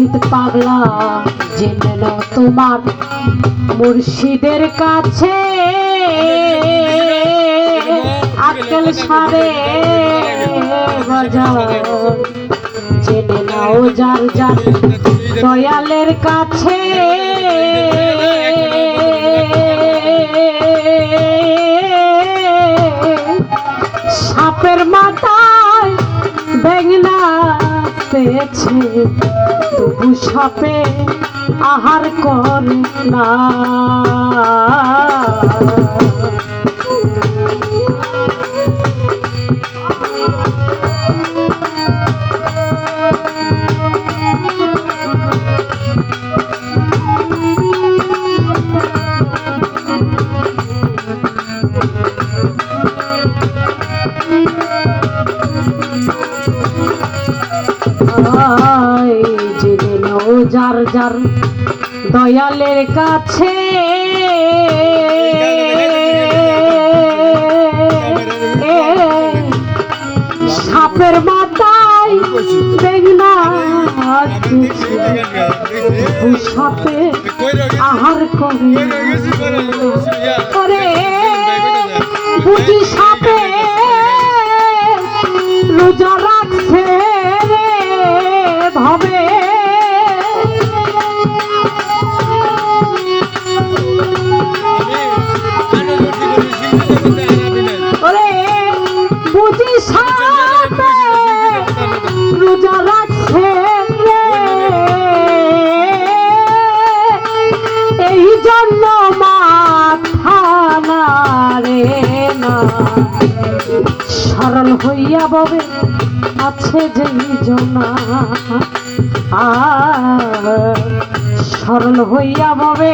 শহীদ পাগলা জেনে নাও তোমার মুর্শিদের কাছে। আকেল সারে জেনে নাও যার যার দয়ালের কাছে। সাপের মাথায় বেগনা পেয়েছে। তবু সাপে আহার করে না। যার যার দয়ালের কাছে। সাপের মাথায় বেগনা সাপে আহার করে। বুঝি সাপে সরল হইয়া ববে আছে যেই জনা সরল হইয়া ববে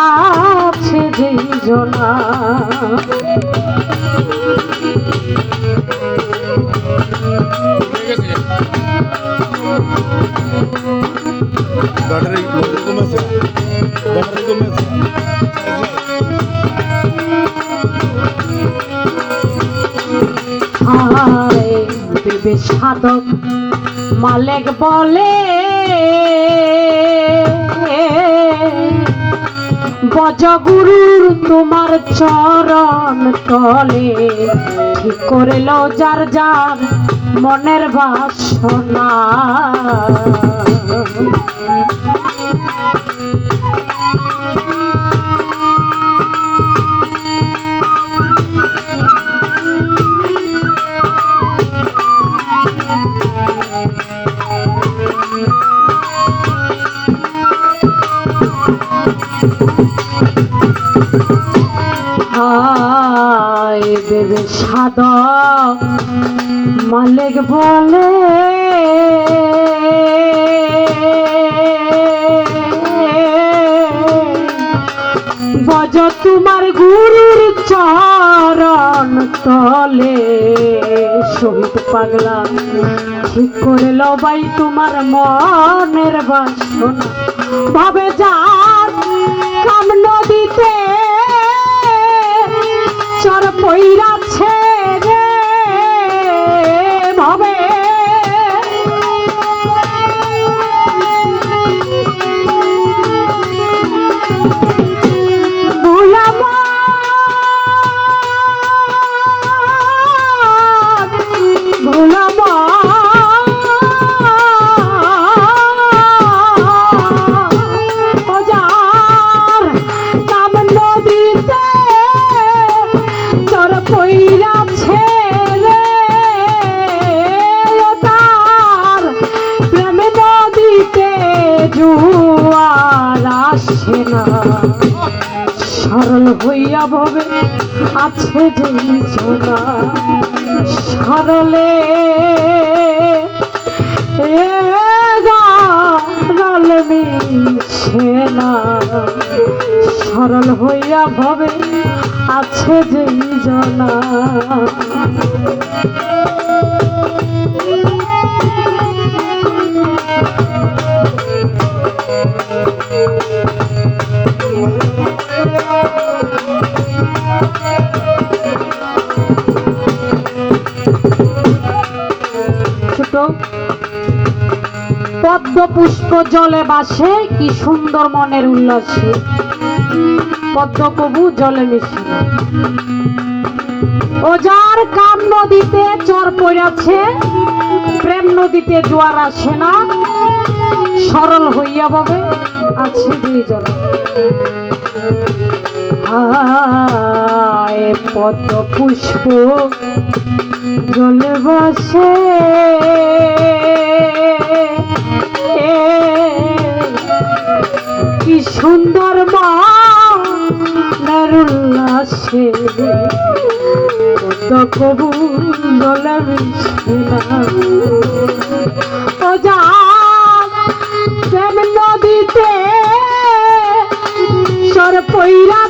আছে যেই জনা হায় মালেক বলে। বজগুরুর তোমার চরণ তলে ঠিক করে লো যার যার মনের বাসনা? সাধক মালিক বলে। বজ তোমার গুরুর চরণ তলে। শহীদ পাগলা ঠিক করে লবাই তোমার মনের বাসনা? ভাবে আসে না সরল হইয়া ভবে আছে যে জনা সরলে সরল হইয়া ভবে আছে যে জনা পুষ্প জলে বাসে, কি সুন্দর মনের উল্লাসে। পদ্ম কবু জলে মিশে না। ও যার কাম নদীতে চর পড়াছে প্রেম নদীতে জোয়ার আসে না, সরল হইয়া ববে, আছে দুইজন হায় পদ্ম পুষ্প জলে বসে। সুন্দর মা উল্লাসে পদ্ম কবু জলে মিশে না ও যা প্রেম নদীতে সর পইরাছে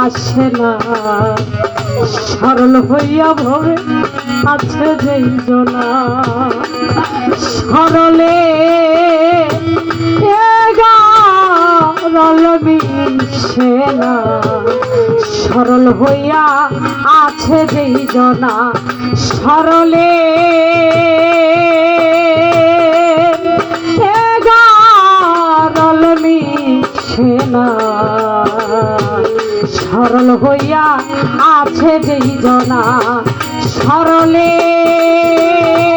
আসে না সরল হইয়া ভরে আছে যেই জনা সরলে রল মিশে না সরল হইয়া আছে যেই জনা। সরলে সরল হইয়া আছে যেই জনা। সরলে সরল